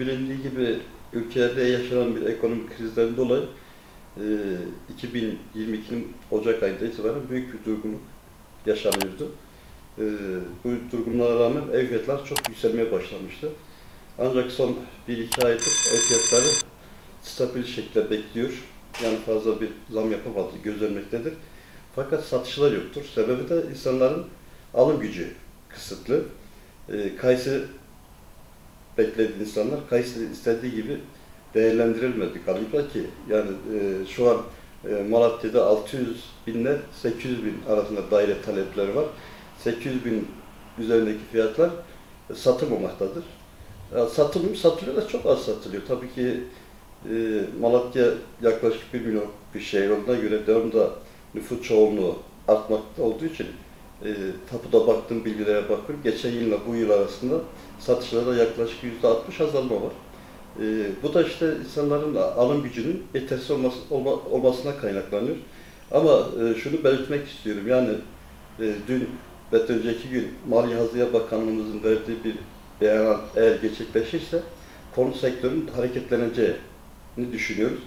Bilindiği gibi ülkede yaşanan bir ekonomik krizden dolayı e, 2022'nin Ocak ayında itibaren büyük bir durgunluk yaşanıyordu. E, bu durgunluğa rağmen ev fiyatları çok yükselmeye başlamıştı. Ancak son 1-2 aydır ev fiyatları stabil şekilde bekliyor. Yani fazla bir zam yapamadığı gözlenmektedir. Fakat satışlar yoktur. Sebebi de insanların alım gücü kısıtlı. E, beklediği insanlar kayısı istediği gibi değerlendirilmedi galiba ki yani e, şu an e, Malatya'da 600 binle 800 bin arasında daire talepleri var. 800 bin üzerindeki fiyatlar e, satılmamaktadır. Ya satılıyor, satılıyor da çok az satılıyor. Tabii ki e, Malatya yaklaşık 1 milyon bir şehir olduğuna göre devamlı nüfus çoğunluğu artmakta olduğu için e, tapuda baktığım bilgilere bakıyorum. Geçen yılla bu yıl arasında satışlarda yaklaşık %60 azalma var. E, bu da işte insanların alım gücünün yetersiz olması, olma, olmasına kaynaklanıyor. Ama e, şunu belirtmek istiyorum. Yani e, dün ve önceki gün Maliye Hazine Bakanlığımızın verdiği bir beyan eğer gerçekleşirse konu sektörün hareketleneceğini düşünüyoruz.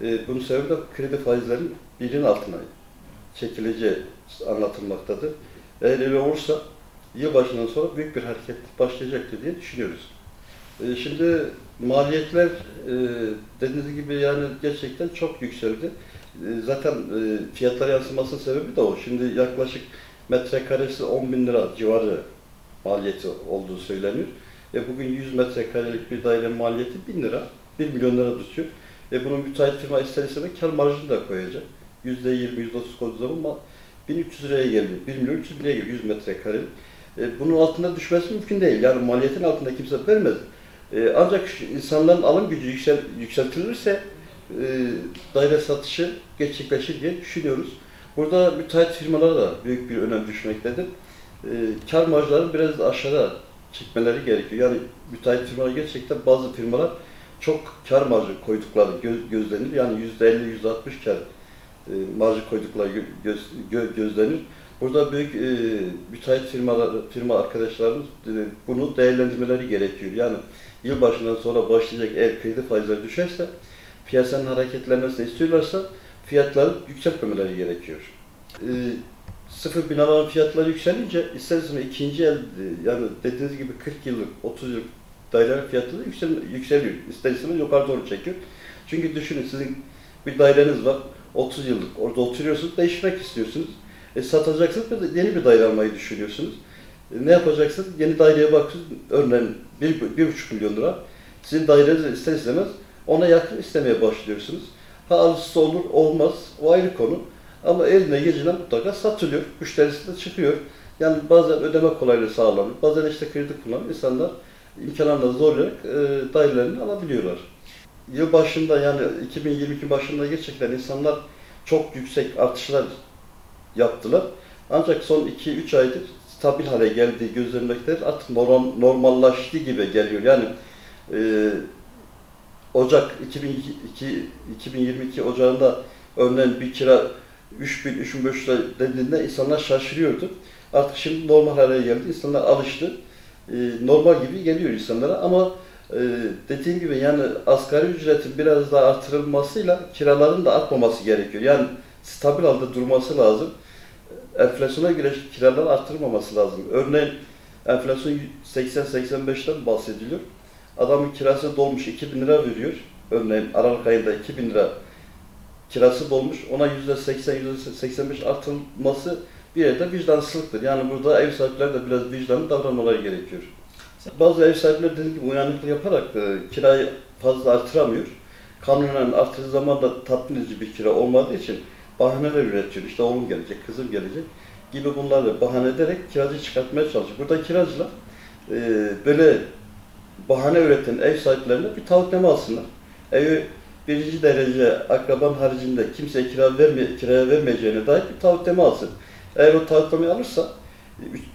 E, bunun sebebi de kredi faizlerinin birinin altına çekileceği anlatılmaktadır. Eğer öyle olursa yılbaşından sonra büyük bir hareket başlayacaktır diye düşünüyoruz. E, şimdi maliyetler e, dediğiniz gibi yani gerçekten çok yükseldi. E, zaten e, fiyatlara yansımasının sebebi de o. Şimdi yaklaşık metrekaresi 10 bin lira civarı maliyeti olduğu söyleniyor. E bugün 100 metrekarelik bir daire maliyeti 1000 lira, 1 milyon lira tutuyor. E bunun müteahhit firma ister istemez kar marjını da koyacak. %20, %30 koyduğu zaman 1300 liraya geliyor. 1 milyon 300 liraya geliyor 100 metrekare. E, bunun altında düşmesi mümkün değil. Yani maliyetin altında kimse vermez. E, ancak insanların alım gücü yüksel, yükseltilirse e, daire satışı gerçekleşir diye düşünüyoruz. Burada müteahhit firmalara da büyük bir önem düşmektedir. E, kar marjlarını biraz da aşağıda çekmeleri gerekiyor. Yani müteahhit firmalar gerçekten bazı firmalar çok kar marjı koydukları göz, gözlenir. Yani %50-%60 kar e, marjı koydukları gö- göz, gö- gözlenir. Burada büyük e, müteahhit firmalar, firma arkadaşlarımız e, bunu değerlendirmeleri gerekiyor. Yani yılbaşından sonra başlayacak eğer kredi faizleri düşerse, piyasanın hareketlenmesini istiyorlarsa fiyatları yükseltmemeleri gerekiyor. E, sıfır binaların fiyatları yükselince isterseniz ikinci el e, yani dediğiniz gibi 40 yıllık, 30 yıllık dairelerin fiyatları yüksel, yükseliyor. İster yukarı doğru çekiyor. Çünkü düşünün sizin bir daireniz var, 30 yıllık orada oturuyorsunuz, değişmek istiyorsunuz. E, satacaksınız ve yeni bir daire almayı düşünüyorsunuz. E, ne yapacaksınız? Yeni daireye bakıyorsunuz, örneğin 1,5 milyon lira. Sizin daireniz ister istemez ona yakın istemeye başlıyorsunuz. Ha alıcısı olur, olmaz, o ayrı konu. Ama eline geçilen mutlaka satılıyor, müşterisi de çıkıyor. Yani bazen ödeme kolaylığı sağlanıyor, bazen işte kredi kullanan insanlar imkanlarla zorlayarak e, dairelerini alabiliyorlar. Yıl başında yani 2022 başında gerçekten insanlar çok yüksek artışlar yaptılar. Ancak son 2-3 aydır stabil hale geldiği gözlenmektedir. Artık normal, normallaştı gibi geliyor. Yani e, Ocak 2022, 2022 Ocağında örneğin bir kira 3000 3500 lira dediğinde insanlar şaşırıyordu. Artık şimdi normal hale geldi. İnsanlar alıştı. E, normal gibi geliyor insanlara ama e, dediğim gibi yani asgari ücretin biraz daha artırılmasıyla kiraların da artmaması gerekiyor. Yani stabil halde durması lazım. Enflasyona göre kiralar artırılmaması lazım. Örneğin enflasyon 80-85'ten bahsediliyor. Adamın kirası dolmuş 2000 lira veriyor. Örneğin Aralık ayında 2000 lira kirası dolmuş. Ona %80, %85 artırılması bir yerde vicdansızlıktır. Yani burada ev sahipleri de biraz vicdanlı davranmaları gerekiyor. Bazı ev sahipleri dediğim gibi uyanıklık yaparak e, kirayı fazla artıramıyor. Kanunen artırdığı zaman da tatmin edici bir kira olmadığı için bahaneler üretiyor. İşte oğlum gelecek, kızım gelecek gibi bunları bahane ederek kiracı çıkartmaya çalışıyor. Burada kiracılar e, böyle bahane üreten ev sahiplerine bir taahhütleme alsınlar. Evi birinci derece akraban haricinde kimseye kira verme, kiraya vermeyeceğine dair bir taahhütleme alsın. Eğer o taahhütlemeyi alırsa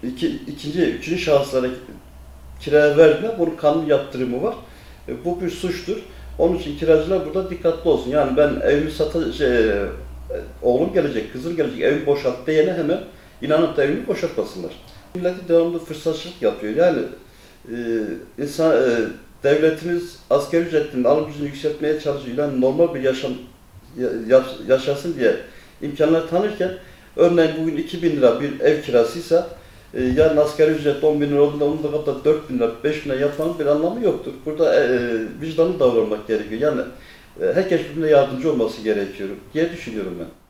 iki, ikinci, üçüncü şahıslara kiraya verme, bunun kanun yaptırımı var. E, bu bir suçtur. Onun için kiracılar burada dikkatli olsun. Yani ben evimi sata, şey, e, oğlum gelecek, kızım gelecek, evi boşalt diyene hemen inanıp da evini boşaltmasınlar. Milleti devamlı fırsatçılık yapıyor. Yani e, insan e, devletimiz asgari ücretin alım gücünü yükseltmeye çalışıyor. Yani normal bir yaşam ya- yaş- yaşasın diye imkanlar tanırken örneğin bugün 2000 lira bir ev kirasıysa e, yarın asgari ücret 10 bin lira olduğunda onu da kadar 4 bin lira, 5 bin lira yapmanın bir anlamı yoktur. Burada e, e, vicdanlı davranmak gerekiyor. Yani e, herkes birbirine yardımcı olması gerekiyor diye düşünüyorum ben.